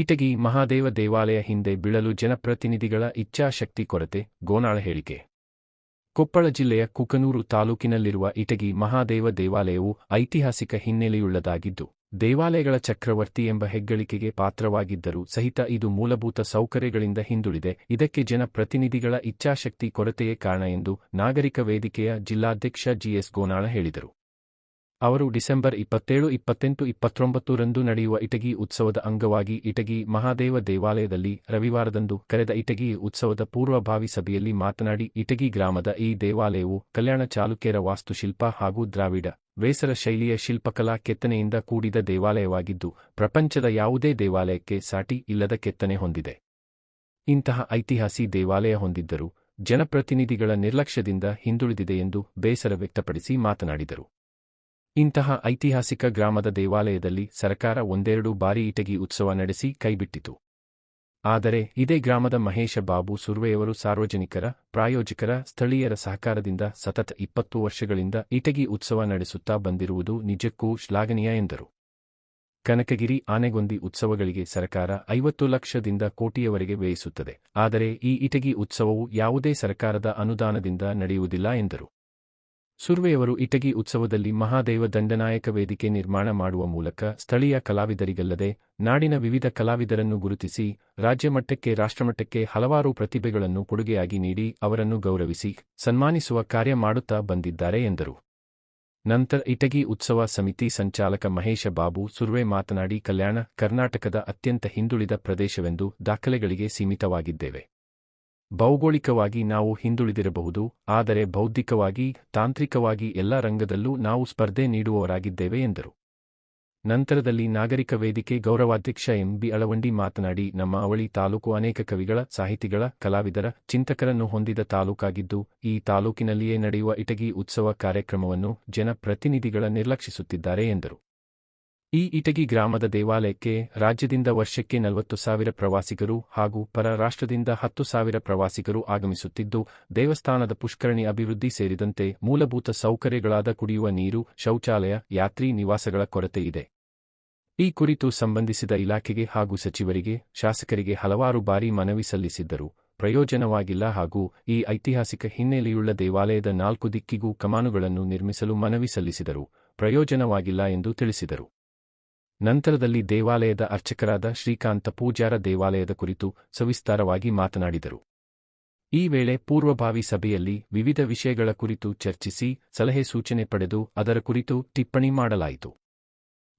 ಇಟಗಿ ಮಹಾದೇವ ದೇವಾಲಯ ಹಿಂದೆ ಬೀಳಲು ಜನಪ್ರತಿನಿಧಿಗಳ ಇಚ್ಛಾಶಕ್ತಿ ಕೊರತೆ, ಗೋನಾಳ ಹೇಳಿಕೆ. ಕೊಪ್ಪಳ ಜಿಲ್ಲೆಯ ಕುಕನೂರು ತಾಲೂಕಿನಲ್ಲಿರುವ ಇಟಗಿ ಮಹಾದೇವ ದೇವಾಲಯವು ಐತಿಹಾಸಿಕ ಹಿನ್ನೆಲೆಯುಳ್ಳದಾಗಿದ್ದು, ದೇವಾಲಯಗಳ ಚಕ್ರವರ್ತಿ ಎಂಬ ಹೆಗ್ಗಳಿಕೆಗೆ ಪಾತ್ರವಾಗಿದ್ದರೂ ಸಹಿತ ಇದು ಮೂಲಭೂತ ಸೌಕರ್ಯಗಳಿಂದ ಹಿಂದುಳಿದೆ. ಇದಕ್ಕೆ ಜನಪ್ರತಿನಿಧಿಗಳ ಇಚ್ಛಾಶಕ್ತಿ ಕೊರತೆಯೇ ಕಾರಣ ಎಂದು ನಾಗರಿಕ ವೇದಿಕೆಯ ಜಿಲ್ಲಾಧ್ಯಕ್ಷ ಜಿಎಸ್ ಗೋನಾಳ ಹೇಳಿದರು. ಅವರು ಡಿಸೆಂಬರ್ ಇಪ್ಪತ್ತೇಳು, ಇಪ್ಪತ್ತೆಂಟು ಇಪ್ಪತ್ತೊಂಬತ್ತರಂದು ನಡೆಯುವ ಇಟಗಿ ಉತ್ಸವದ ಅಂಗವಾಗಿ ಇಟಗಿ ಮಹಾದೇವ ದೇವಾಲಯದಲ್ಲಿ ರವಿವಾರದಂದು ಕರೆದ ಇಟಗಿ ಉತ್ಸವದ ಪೂರ್ವಭಾವಿ ಸಭೆಯಲ್ಲಿ ಮಾತನಾಡಿ, ಇಟಗಿ ಗ್ರಾಮದ ಈ ದೇವಾಲಯವು ಕಲ್ಯಾಣ ಚಾಲುಕ್ಯರ ವಾಸ್ತುಶಿಲ್ಪ ಹಾಗೂ ದ್ರಾವಿಡ ವೇಸರ ಶೈಲಿಯ ಶಿಲ್ಪಕಲಾ ಕೆತ್ತನೆಯಿಂದ ಕೂಡಿದ ದೇವಾಲಯವಾಗಿದ್ದು, ಪ್ರಪಂಚದ ಯಾವುದೇ ದೇವಾಲಯಕ್ಕೆ ಸಾಟಿ ಇಲ್ಲದ ಕೆತ್ತನೆ ಹೊಂದಿದೆ. ಇಂತಹ ಐತಿಹಾಸಿ ದೇವಾಲಯ ಹೊಂದಿದ್ದರೂ ಜನಪ್ರತಿನಿಧಿಗಳ ನಿರ್ಲಕ್ಷ್ಯದಿಂದ ಹಿಂದುಳಿದಿದೆ ಎಂದು ಬೇಸರ ವ್ಯಕ್ತಪಡಿಸಿ ಮಾತನಾಡಿದರು. ಇಂತಹ ಐತಿಹಾಸಿಕ ಗ್ರಾಮದ ದೇವಾಲಯದಲ್ಲಿ ಸರ್ಕಾರ ಒಂದೆರಡು ಬಾರಿ ಇಟಗಿ ಉತ್ಸವ ನಡೆಸಿ ಕೈಬಿಟ್ಟಿತು. ಆದರೆ ಇದೇ ಗ್ರಾಮದ ಮಹೇಶ ಬಾಬು ಸುರ್ವೆಯವರು ಸಾರ್ವಜನಿಕರ, ಪ್ರಾಯೋಜಕರ, ಸ್ಥಳೀಯರ ಸಹಕಾರದಿಂದ ಸತತ ಇಪ್ಪತ್ತು ವರ್ಷಗಳಿಂದ ಇಟಗಿ ಉತ್ಸವ ನಡೆಸುತ್ತಾ ಬಂದಿರುವುದು ನಿಜಕ್ಕೂ ಶ್ಲಾಘನೀಯ ಎಂದರು. ಕನಕಗಿರಿ, ಆನೆಗೊಂದಿ ಉತ್ಸವಗಳಿಗೆ ಸರ್ಕಾರ ಐವತ್ತು ಲಕ್ಷದಿಂದ ಕೋಟಿಯವರೆಗೆ ವ್ಯಯಿಸುತ್ತದೆ. ಆದರೆ ಈ ಇಟಗಿ ಉತ್ಸವವು ಯಾವುದೇ ಸರ್ಕಾರದ ಅನುದಾನದಿಂದ ನಡೆಯುವುದಿಲ್ಲ ಎಂದರು. ಸುರ್ವೆಯವರು ಇಟಗಿ ಉತ್ಸವದಲ್ಲಿ ಮಹಾದೇವ ದಂಡನಾಯಕ ವೇದಿಕೆ ನಿರ್ಮಾಣ ಮಾಡುವ ಮೂಲಕ ಸ್ಥಳೀಯ ಕಲಾವಿದರಿಗಲ್ಲದೆ ನಾಡಿನ ವಿವಿಧ ಕಲಾವಿದರನ್ನು ಗುರುತಿಸಿ ರಾಜ್ಯಮಟ್ಟಕ್ಕೆ, ರಾಷ್ಟ್ರಮಟ್ಟಕ್ಕೆ ಹಲವಾರು ಪ್ರತಿಭೆಗಳನ್ನು ಕೊಡುಗೆಯಾಗಿ ನೀಡಿ ಅವರನ್ನು ಗೌರವಿಸಿ ಸನ್ಮಾನಿಸುವ ಕಾರ್ಯ ಮಾಡುತ್ತಾ ಬಂದಿದ್ದಾರೆ ಎಂದರು. ನಂತರ ಇಟಗಿ ಉತ್ಸವ ಸಮಿತಿ ಸಂಚಾಲಕ ಮಹೇಶ ಬಾಬು ಸುರ್ವೆ ಮಾತನಾಡಿ, ಕಲ್ಯಾಣ ಕರ್ನಾಟಕದ ಅತ್ಯಂತ ಹಿಂದುಳಿದ ಪ್ರದೇಶವೆಂದು ದಾಖಲೆಗಳಿಗೆ ಸೀಮಿತವಾಗಿದ್ದೇವೆ. ಭೌಗೋಳಿಕವಾಗಿ ನಾವು ಹಿಂದುಳಿದಿರಬಹುದು, ಆದರೆ ಬೌದ್ಧಿಕವಾಗಿ, ತಾಂತ್ರಿಕವಾಗಿ ಎಲ್ಲ ರಂಗದಲ್ಲೂ ನಾವು ಸ್ಪರ್ಧೆ ನೀಡುವವರಾಗಿದ್ದೇವೆ ಎಂದರು. ನಂತರದಲ್ಲಿ ನಾಗರಿಕ ವೇದಿಕೆ ಗೌರವಾಧ್ಯಕ್ಷ ಎಂಬಿ ಅಳವಂಡಿ ಮಾತನಾಡಿ, ನಮ್ಮ ಅವಳಿ ತಾಲೂಕು ಅನೇಕ ಕವಿಗಳ, ಸಾಹಿತಿಗಳ, ಕಲಾವಿದರ, ಚಿಂತಕರನ್ನು ಹೊಂದಿದ ತಾಲೂಕಾಗಿದ್ದು, ಈ ತಾಲೂಕಿನಲ್ಲಿಯೇ ನಡೆಯುವ ಇಟಗಿ ಉತ್ಸವ ಕಾರ್ಯಕ್ರಮವನ್ನು ಜನಪ್ರತಿನಿಧಿಗಳ ನಿರ್ಲಕ್ಷಿಸುತ್ತಿದ್ದಾರೆ ಎಂದರು. ಈ ಇಟಗಿ ಗ್ರಾಮದ ದೇವಾಲಯಕ್ಕೆ ರಾಜ್ಯದಿಂದ ವರ್ಷಕ್ಕೆ ನಲವತ್ತು ಸಾವಿರ ಪ್ರವಾಸಿಗರು ಹಾಗೂ ಪರ ರಾಷ್ಟ್ರದಿಂದ ಹತ್ತು ಸಾವಿರ ಪ್ರವಾಸಿಗರು ಆಗಮಿಸುತ್ತಿದ್ದು, ದೇವಸ್ಥಾನದ ಪುಷ್ಕರಣಿ ಅಭಿವೃದ್ಧಿ ಸೇರಿದಂತೆ ಮೂಲಭೂತ ಸೌಕರ್ಯಗಳಾದ ಕುಡಿಯುವ ನೀರು, ಶೌಚಾಲಯ, ಯಾತ್ರಿ, ನಿವಾಸಗಳ ಕೊರತೆ ಇದೆ. ಈ ಕುರಿತು ಸಂಬಂಧಿಸಿದ ಇಲಾಖೆಗೆ ಹಾಗೂ ಸಚಿವರಿಗೆ, ಶಾಸಕರಿಗೆ ಹಲವಾರು ಬಾರಿ ಮನವಿ ಸಲ್ಲಿಸಿದ್ದರು. ಪ್ರಯೋಜನವಾಗಿಲ್ಲ ಹಾಗೂ ಈ ಐತಿಹಾಸಿಕ ಹಿನ್ನೆಲೆಯುಳ್ಳ ದೇವಾಲಯದ ನಾಲ್ಕು ದಿಕ್ಕಿಗೂ ಕಮಾನುಗಳನ್ನು ನಿರ್ಮಿಸಲು ಮನವಿ ಸಲ್ಲಿಸಿದರು. ಪ್ರಯೋಜನವಾಗಿಲ್ಲ ಎಂದು ತಿಳಿಸಿದರು. ನಂತರದಲ್ಲಿ ದೇವಾಲಯದ ಅರ್ಚಕರಾದ ಶ್ರೀಕಾಂತ ಪೂಜಾರ ದೇವಾಲಯದ ಕುರಿತು ಸವಿಸ್ತಾರವಾಗಿ ಮಾತನಾಡಿದರು. ಈ ವೇಳೆ ಪೂರ್ವಭಾವಿ ಸಭೆಯಲ್ಲಿ ವಿವಿಧ ವಿಷಯಗಳ ಕುರಿತು ಚರ್ಚಿಸಿ ಸಲಹೆ ಸೂಚನೆ ಪಡೆದು ಅದರ ಕುರಿತು ಟಿಪ್ಪಣಿ ಮಾಡಲಾಯಿತು.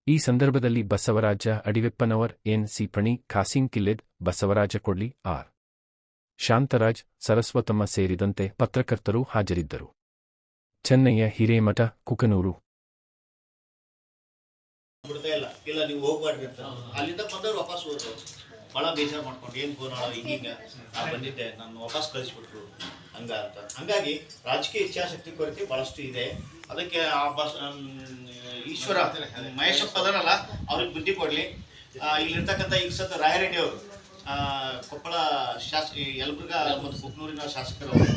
ಈ ಸಂದರ್ಭದಲ್ಲಿ ಬಸವರಾಜ ಅಡಿವೆಪ್ಪನವರ್, ಎನ್. ಸಿಪಣಿ ಖಾಸಿಂ ಕಿಲ್ಲೆದ್, ಬಸವರಾಜ ಕೊಡ್ಲಿ, ಆರ್. ಶಾಂತರಾಜ್, ಸರಸ್ವತಮ್ಮ ಸೇರಿದಂತೆ ಪತ್ರಕರ್ತರು ಹಾಜರಿದ್ದರು. ಚೆನ್ನಯ್ಯ, ಹಿರೇಮಠ, ಕುಕನೂರು. ಇಲ್ಲ ನೀವು ಹೋಗ್ಬಾರ್ರಿ ಅಂತ. ಅಲ್ಲಿಂದ ಬಂದವ್ರು ವಾಪಸ್ ಹೋದ್ರು. ಭಾಳ ಬೇಜಾರು ಮಾಡ್ಕೊಂಡು ಏನು ಫೋನ್ ಹಿಂಗಿಂಗ. ನಾನು ಬಂದಿದ್ದೆ ನಾನು ವಾಪಸ್ ಕಳಿಸ್ಬಿಟ್ರು ಹಂಗ ಅಂತ. ಹಂಗಾಗಿ ರಾಜಕೀಯ ಇಚ್ಛಾಶಕ್ತಿ ಕೊರತೆ ಬಹಳಷ್ಟು ಇದೆ. ಅದಕ್ಕೆ ಆ ಬಸ್ ಈಶ್ವರ ಮಹೇಶಪ್ಪ ಅದರಲ್ಲ ಅವ್ರಿಗೆ ಬುದ್ಧಿ ಕೊಡ್ಲಿ. ಇಲ್ಲಿರ್ತಕ್ಕಂಥ ಈಗ ಸತ ರಾಯರೆಡ್ಡಿ ಅವರು ಕೊಪ್ಪಳ ಶಾಸ ಯಲಬುರ್ಗ ಮತ್ತು ಕುಕ್ನೂರಿನ ಶಾಸಕರು ಅವರು.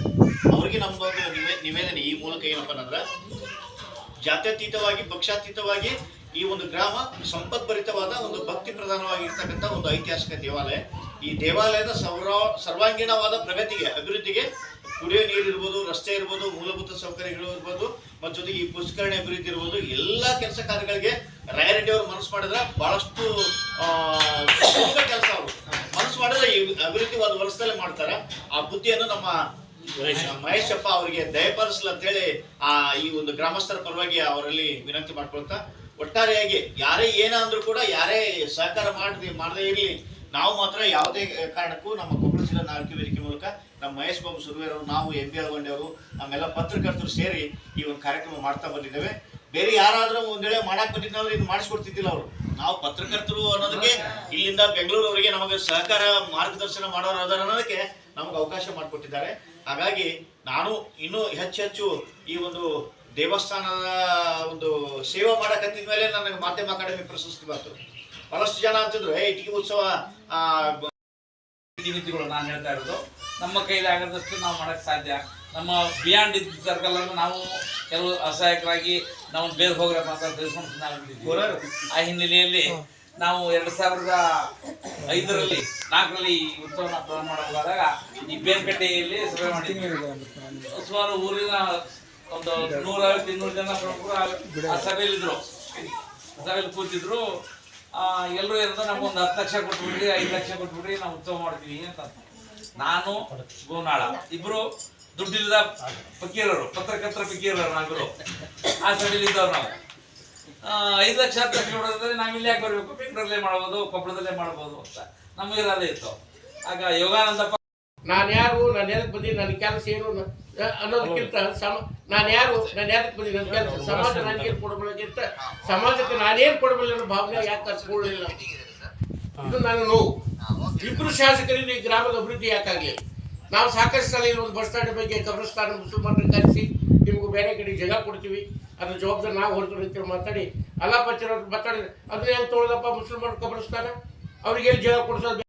ಅವ್ರಿಗೆ ನಮ್ದೊಂದು ನಿವೇ ನಿವೇದನೆ ಈ ಮೂಲಕ ಏನಪ್ಪ ಅಂದ್ರೆ ಜಾತ್ಯತೀತವಾಗಿ ಪಕ್ಷಾತೀತವಾಗಿ ಈ ಒಂದು ಗ್ರಾಮ ಸಂಪದ್ಭರಿತವಾದ ಒಂದು ಭಕ್ತಿ ಪ್ರಧಾನವಾಗಿರ್ತಕ್ಕಂಥ ಒಂದು ಐತಿಹಾಸಿಕ ದೇವಾಲಯ. ಈ ದೇವಾಲಯದ ಸರ್ವ ಸರ್ವಾಂಗೀಣವಾದ ಪ್ರಗತಿಗೆ, ಅಭಿವೃದ್ಧಿಗೆ ಕುಡಿಯೋ ನೀರು ಇರ್ಬೋದು, ರಸ್ತೆ ಇರ್ಬೋದು, ಮೂಲಭೂತ ಸೌಕರ್ಯಗಳು ಇರ್ಬೋದು, ಮತ್ತು ಜೊತೆಗೆ ಈ ಪುಷ್ಕರಣೆ ಅಭಿವೃದ್ಧಿ ಇರ್ಬೋದು, ಎಲ್ಲ ಕೆಲಸ ಕಾರ್ಯಗಳಿಗೆ ರಾಯರೆಡ್ಡಿ ಅವರು ಮನಸ್ಸು ಮಾಡಿದ್ರೆ ಬಹಳಷ್ಟು ಕೆಲಸ ಅವರು. ಮನಸ್ಸು ಮಾಡಿದ್ರೆ ಈ ಅಭಿವೃದ್ಧಿ ಒಂದು ವರ್ಷದಲ್ಲೇ ಮಾಡ್ತಾರೆ. ಆ ಬುದ್ಧಿಯನ್ನು ನಮ್ಮ ಮಹೇಶಪ್ಪ ಅವರಿಗೆ ದಯಪಾಲಿಸಲು ಅಂತ ಹೇಳಿ ಆ, ಈ ಒಂದು ಗ್ರಾಮಸ್ಥರ ಪರವಾಗಿ ಅವರಲ್ಲಿ ವಿನಂತಿ ಮಾಡ್ಕೊಳ್ತಾ, ಒಟ್ಟಾರೆಯಾಗಿ ಯಾರೇ ಏನ ಅಂದ್ರೂ ಕೂಡ ಯಾರೇ ಸಹಕಾರ ಮಾಡದೆ, ಮಾಡದೇ ಇರಲಿ, ನಾವು ಮಾತ್ರ ಯಾವುದೇ ಕಾರಣಕ್ಕೂ ನಮ್ಮ ಕೊಪ್ಪಳ ಜಿಲ್ಲಾ ನಾಲ್ಕು ವೇದಿಕೆ ಮೂಲಕ ನಮ್ಮ ಮಹೇಶ್ ಬಾಬು ಸುರ್ವೇರವರು ನಾವು ಎಂ ಬಿ ಅಳಗೊಂಡೆವರು ನಮ್ಮೆಲ್ಲ ಪತ್ರಕರ್ತರು ಸೇರಿ ಈ ಒಂದು ಕಾರ್ಯಕ್ರಮ ಮಾಡ್ತಾ ಬಂದಿದ್ದೇವೆ. ಬೇರೆ ಯಾರಾದರೂ ಒಂದ್ ವೇಳೆ ಮಾಡಕ್ ಬಂದಿದ್ದವ್ರು ಇದು ಮಾಡಿಸ್ಕೊಡ್ತಿದ್ದಿಲ್ಲ ಅವರು. ನಾವು ಪತ್ರಕರ್ತರು ಅನ್ನೋದಕ್ಕೆ ಇಲ್ಲಿಂದ ಬೆಂಗಳೂರವರೆಗೆ ನಮಗೆ ಸಹಕಾರ ಮಾರ್ಗದರ್ಶನ ಮಾಡೋರು ಅನ್ನೋದಕ್ಕೆ ನಮ್ಗೆ ಅವಕಾಶ ಮಾಡಿಕೊಟ್ಟಿದ್ದಾರೆ. ಹಾಗಾಗಿ ನಾನು ಇನ್ನೂ ಹೆಚ್ಚು ಹೆಚ್ಚು ಈ ಒಂದು ದೇವಸ್ಥಾನದ ಒಂದು ಸೇವೆ ಮಾಡಕತ್ತಿದ ಮೇಲೆ ನನಗೆ ಮಾಧ್ಯಮ ಅಕಾಡೆಮಿ ಪ್ರಶಸ್ತಿ ಬಂತು. ಬಹಳಷ್ಟು ಜನ ಅಂತಿದ್ರು ಏ ಇಟಿಗೆ ಉತ್ಸವ ಆ, ನೀತಿಗಳು ನಾನು ಹೇಳ್ತಾ ಇರೋದು. ನಮ್ಮ ಕೈಲಾಗದಷ್ಟು ನಾವು ಮಾಡಕ್ಕೆ ಸಾಧ್ಯ. ನಮ್ಮ ಬಿಯಾಂಡ್ ಇದ್ದ ಸರ್ಕಲ್ ಅನ್ನು ನಾವು ಕೆಲವು ಅಸಹಾಯಕರಾಗಿ ನಾವು ಬೇರೆ ಹೋಗ್ರೆ ನಾವು ಬಿಟ್ಟಿದ್ದೀವಿ. ಆ ಹಿನ್ನೆಲೆಯಲ್ಲಿ ನಾವು ಎರಡು ಸಾವಿರದ ಐದರಲ್ಲಿ, ನಾಲ್ಕರಲ್ಲಿ ಉತ್ಸವನ ಪ್ರಾರಂಭ ಮಾಡಬೇಕಾದಾಗ ಈ ಬೇರ್ಕಟ್ಟೆಯಲ್ಲಿ ಸಭೆ ಮಾಡಿದ್ವಿ. ಸುಮಾರು ಊರಿನ ಒಂದು ನೂರೈವತ್ತು ಇನ್ನೂರು ಜನ ಪ್ರಮುಖರು ಆ- ಸಭೆಯಲ್ಲಿದ್ದರು ಸಭೆಯಲ್ಲಿ ಕೂತಿದ್ರು. ಎಲ್ಲರೂ ಏನಂತ ನಮ್ಗೊಂದು ಹತ್ತು ಲಕ್ಷ ಕೊಟ್ಬಿಡ್ರಿ ಐದು ಲಕ್ಷ ಕೊಟ್ಬಿಡ್ರಿ ನಾವು ಉತ್ಸವ ಮಾಡ್ತೀವಿ ಅಂತ ನಾನು, ಗೋನಾಳ ಇಬ್ಬರು ದುಡ್ಡಿಲ್ಲದ ಫಕೀರರು, ಪತ್ರಕರ್ತರ ಫಕೀರರು ನಾವಿಬ್ರು. ಆ ಸಭೆಯಲ್ಲಿ ಇದ್ದವ್ರು ನಾವು. ಐದು ಲಕ್ಷ, ಹತ್ತು ಲಕ್ಷ ಕೊಡೋದಾದ್ರೆ ನಾವು ಇಲ್ಲಿ ಯಾಕೆ ಬರಬೇಕು? ಬೆಂಗಳೂರಲ್ಲೇ ಮಾಡ್ಬೋದು, ಕೊಪ್ಪಳದಲ್ಲೇ ಮಾಡ್ಬೋದು ಅಂತ. ನಮ್ಗೆ ಇರೋದೇ ಇತ್ತು. ಆಗ ಯೋಗಾನಂದಪ್ಪ ನಾನು ಯಾರು? ನಾನು ಎದಕ್ಕೆ ಬಂದಿ ನನ್ನ ಕೆಲಸ ಏನು? ಅನ್ನೋದಕ್ಕಿಂತ ಸಮ ನಾನು ಯಾರು? ನಾನು ಎದಕ್ಕೆ ಬಂದಿ ನನ್ನ ಕೆಲಸ ಸಮಾಜ ನನಗೇನು ಕೊಡಬೇಕಿಂತ. ಸಮಾಜಕ್ಕೆ ನಾನೇನು ಕೊಡಬಲ್ಲ ಅನ್ನೋ ಭಾವನೆ ಯಾಕೆ ಕರ್ಕೊಳ್ಳಿಲ್ಲ ಇದು ನನ್ನ ನೋವು. ಇಬ್ಬರು ಶಾಸಕರಿಂದ ಈ ಗ್ರಾಮದ ಅಭಿವೃದ್ಧಿ ಯಾಕಾಗಲಿ ನಾವು ಸಾಕಷ್ಟು ಸಲ ಇಲ್ಲಿ ಒಂದು ಬಸ್ ಸ್ಟ್ಯಾಂಡ್ ಬಗ್ಗೆ ಕಬ್ರಸ್ತಾನ ಮುಸಲ್ಮಾನರು ಕರೆಸಿ ನಿಮಗೂ ಬೇರೆ ಕಡೆ ಜಗ ಕೊಡ್ತೀವಿ. ಅದ್ರ ಜವಾಬ್ದಾರಿ ನಾವು ಹೊರತು ಮಾತಾಡಿ. ಅಲ್ಲ ಪಚ್ಚರ ಮಾತಾಡಿದ್ರೆ ಅದನ್ನ ಹೆಂಗೆ ತೊಳೆದಪ್ಪ ಮುಸ್ಲಿಮರು ಕಬರಿಸ್ತಾನೆ? ಅವ್ರಿಗೆ ಎಲ್ಲಿ ಜೀವ ಕೊಡ್ಸೋದು